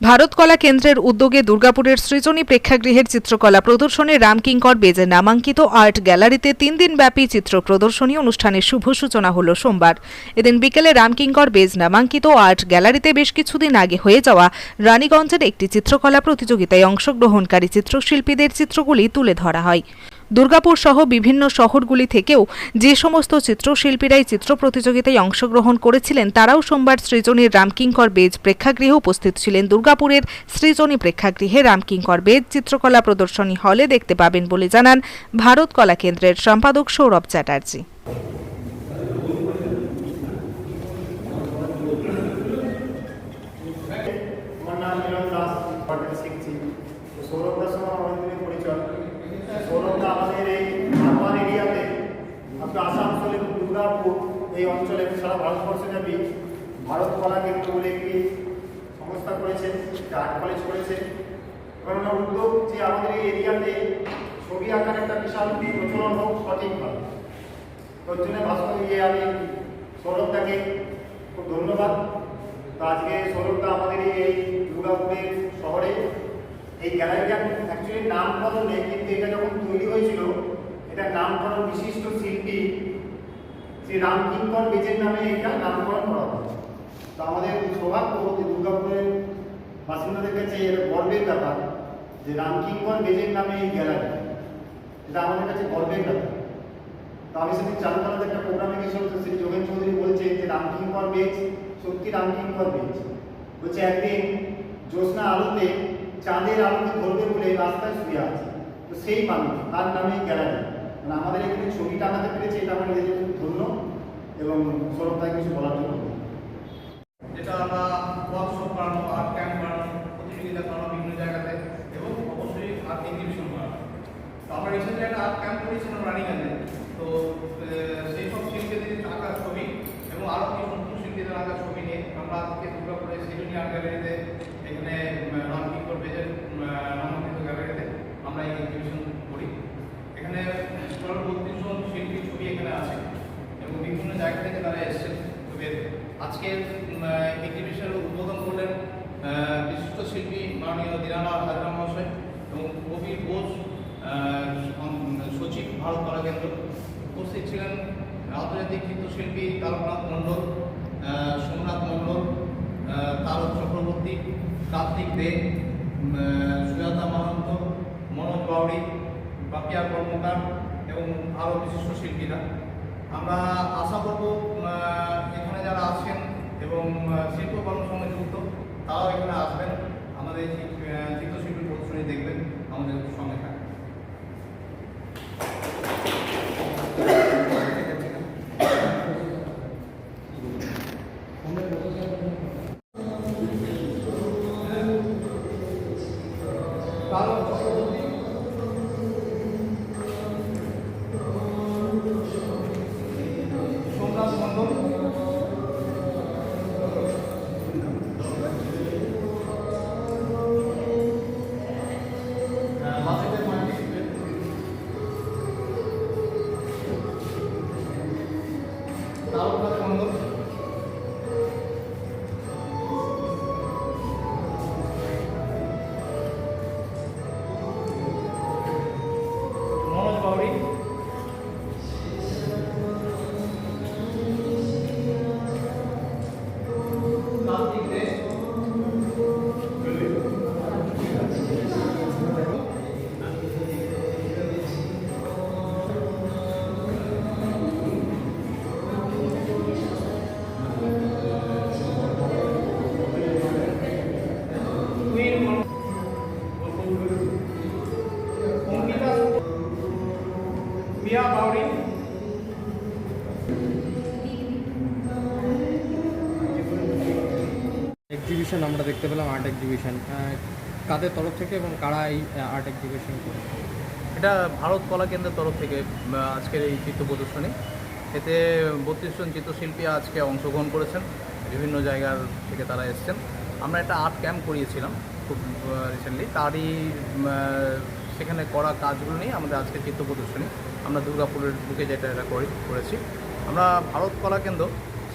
ভারত কলা কেন্দ্রের উদ্যোগে দুর্গাপুরের সৃজনী প্রেক্ষাগৃহের চিত্রকলা প্রদর্শনে রামকিঙ্কর বেজে নামাঙ্কিত আর্ট গ্যালারিতে তিন দিনব্যাপী চিত্র প্রদর্শনী অনুষ্ঠানের শুভ সূচনা হল সোমবার। এদিন বিকেলে রামকিঙ্কর বেজ নামাঙ্কিত আর্ট গ্যালারিতে বেশ কিছুদিন আগে হয়ে যাওয়া রানীগঞ্জের একটি চিত্রকলা প্রতিযোগিতায় অংশগ্রহণকারী চিত্রশিল্পীদের চিত্রগুলি তুলে ধরা হয়। দুর্গাপুর সহ বিভিন্ন শহরগুলি থেকেও যে সমস্ত চিত্রশিল্পীরাই চিত্র প্রতিযোগিতায় অংশগ্রহণ করেছিলেন, তারাও সোমবার সৃজনীর রামকিঙ্কর বেজ প্রেক্ষাগৃহে উপস্থিত ছিলেন। দুর্গাপুরের সৃজনী প্রেক্ষাগৃহে রামকিঙ্কর বেজ চিত্রকলা প্রদর্শনী হলে দেখতে পাবেন বলে জানান ভারত কলা কেন্দ্রের সম্পাদক সৌরভ চ্যাটার্জি। আমার নাম মিলন দাস সৌরভদার সঙ্গে আমার অনেকদিনের পরিচয়। সৌরভদা এই অঞ্চলে সারা ভারতবর্ষে যাবি ভারত কলা কেন্দ্র বলে একটি সংস্থা করেছেন আর্ট কলেজ করেছে উদ্যোগ যে আমাদের এই এরিয়াতে ছবি আঁকার একটা বিশাল প্রচলন হোক সঠিকভাবে। ওর জন্য ভাস্কর ইয়ে আমি সৌরভদাকে খুব ধন্যবাদ। তো আজকে সৌরভদা আমাদের এই- দুর্গাপুরের শহরে এই গ্যালারিটা অ্যাকচুয়ালি নামকরণ কিন্তু এটা যখন তৈরি হয়েছিল, এটা নামকরণ বিশিষ্ট শ্রী রামকিঙ্কর বেজের নামে এটা নামকরণ করা হয় তো আমাদের সৌভাগ্য দুর্গাপুরের বাসিন্দাদের কাছে এটা গর্বের ব্যাপার যে রামকিঙ্কর বেজের নামে এই গ্যালারি, এটা আমাদের কাছে গর্বের ব্যাপার। তো আমি সেদিন চালু করাতে একটা প্রোগ্রামে গেছিলাম তো শ্রী যোগেন চৌধুরী বলছে যে রামকিঙ্কর বেজ, সত্যি রামকিঙ্কর বেজ। বলছে, একদিন জ্যোৎস্না আলোতে চাঁদের আলোতে ধরবে বলে রাস্তায় শুয়ে আছে। তো সেই মানুষ, তার নামে গ্যালারি। মানে আমাদের এখানে ছবি টানাতে পেরেছে, এটা আমার নিজেদের খুব ধন্য। এবং সৌরভদায় কিছু বলার জন্য যেটা আমরা ওয়ার্কশপ করানো আর্ট ক্যাম্প করানো প্রতিযোগিতা করানো বিভিন্ন জায়গাতে এবং অবশ্যই আর্ট এক্সিবিশন করানো তো আমরা রিসেন্টলি একটা আর্ট ক্যাম্প করেছিলাম রানিগঞ্জে তো সেই সব শিল্পীদের আঁকা ছবি এবং আরও কিছু নতুন শিল্পীদের আঁকা ছবি নিয়ে আমরা আজকে দুর্গাপুরে সিডনি আর্ট গ্যালারিতে এখানে রামকিঙ্কর বেজের নামাঙ্কিত গ্যালারিতে আমরা এই এক্সিবিশন করি এখানে টোটাল বত্রিশ জন শিল্পীর ছবি এখানে আছে এবং বিভিন্ন জায়গা থেকে তারা এসেছেন ছবির আজকের এক্সিবিশনের উদ্বোধন করলেন আহ, বিশিষ্ট শিল্পী দিনানাথ হাজরা মহাশয় এবং কবির বোস সচিব, ভারত কলা কেন্দ্র উপস্থিত ছিলেন। আন্তর্জাতিক চিত্রশিল্পী তারকনাথ মণ্ডল সোমনাথ মণ্ডল তারক চক্রবর্তী, কার্তিক দে সুজাতা মাহান্ত মনোজ বাউরি বাপিয়া কর্মকার এবং আরও বিশিষ্ট শিল্পীরা। আমরা আশা করব এখানে যারা আছেন এবং শিল্পকর্মের সঙ্গে যুক্ত, তারাও এখানে আসবেন। আমাদের এই চিত্রশিল্পী প্রদর্শনী দেখবেন আমাদের সঙ্গে থাকবেন তারক তারকনাথ মণ্ডল এক্সিবিশন আমরা দেখতে পেলাম আর্ট এক্সিবিশন কাদের তরফ থেকে এবং কারা এই আর্ট এক্সিবিশন এটা ভারত কলা কেন্দ্রের তরফ থেকে আজকের এই চিত্র প্রদর্শনী। এতে বত্রিশ জন চিত্রশিল্পী আজকে অংশগ্রহণ করেছেন। বিভিন্ন জায়গার থেকে তারা এসেছেন। আমরা একটা আর্ট ক্যাম্প করিয়েছিলাম খুব রিসেন্টলি তারই সেখানে করা কাজগুলো নিয়ে আমাদের আজকে চিত্র প্রদর্শনী। আমরা দুর্গাপুরের বুকে যেটা এটা করি, করেছি। আমরা ভারত কলা কেন্দ্র,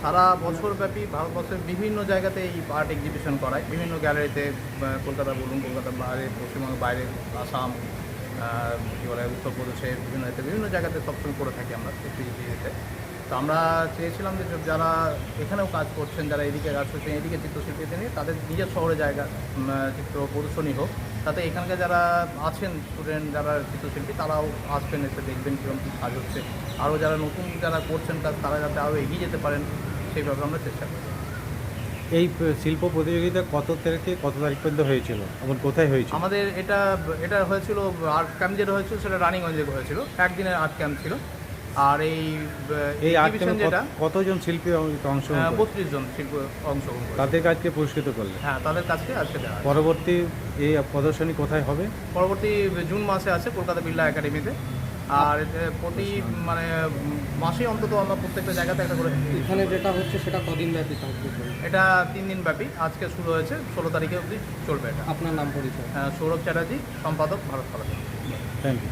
সারা বছরব্যাপী ভারতবর্ষের বিভিন্ন জায়গাতে এই আর্ট এক্সিবিশন করায়। বিভিন্ন গ্যালারিতে কলকাতা বলুন, কলকাতার বাইরে, পশ্চিমবঙ্গের বাইরে, আসাম কী বলে, উত্তরপ্রদেশে, বিভিন্ন বিভিন্ন জায়গাতে সবসময় করে থাকি আমরা এক্সিবিশনতে তো আমরা চেয়েছিলাম যে যারা এখানেও কাজ করছেন যারা এদিকে কাজ করছেন এদিকে চিত্রশিল্পীদের নিয়ে তাদের নিজের শহরে জায়গা চিত্র প্রদর্শনী হোক। তাতে এখানকার যারা আছেন স্টুডেন্ট যারা চিত্রশিল্পী তারাও আসবেন এসে দেখবেন কীরকম কী কাজ হচ্ছে। আরও যারা নতুন যারা করছেন তারা যাতে আরও এগিয়ে যেতে পারেন সেইভাবে আমরা চেষ্টা করি এই শিল্প প্রতিযোগিতা কত তারিখে কত তারিখ পর্যন্ত হয়েছিল? এবং কোথায় হয়েছিল? আমাদের এটা এটা হয়েছিল আর্ট ক্যাম্প যেটা হয়েছিল সেটা রানিগঞ্জে হয়েছিল। একদিনের আর্ট ক্যাম্প ছিল। আর এই এই যেটা কতজন শিল্পী অং- অংশগ্রহণ করে? বত্রিশ জন শিল্প অংশগ্রহণ তাদের কাজকে পুরস্কৃত করলে হ্যাঁ তাদের কাছে আজকে দেওয়া পরবর্তী এই প্রদর্শনী কোথায় হবে? পরবর্তী জুন মাসে আছে কলকাতা বিড়লা একাডেমিতে। আর প্রতি মানে উম, মাসে অন্তত আমরা প্রত্যেকটা জায়গাতে একটা করে এখানে যেটা হচ্ছে সেটা কদিন ব্যাপী থাকবে? এটা তিন দিন ব্যাপী আজকে শুরু হয়েছে ষোলো তারিখে অবধি চলবে এটা। আপনার নাম পরিচয়? আহ, সৌরভ চ্যাটার্জি সম্পাদক ভারত কলেজ। Thank you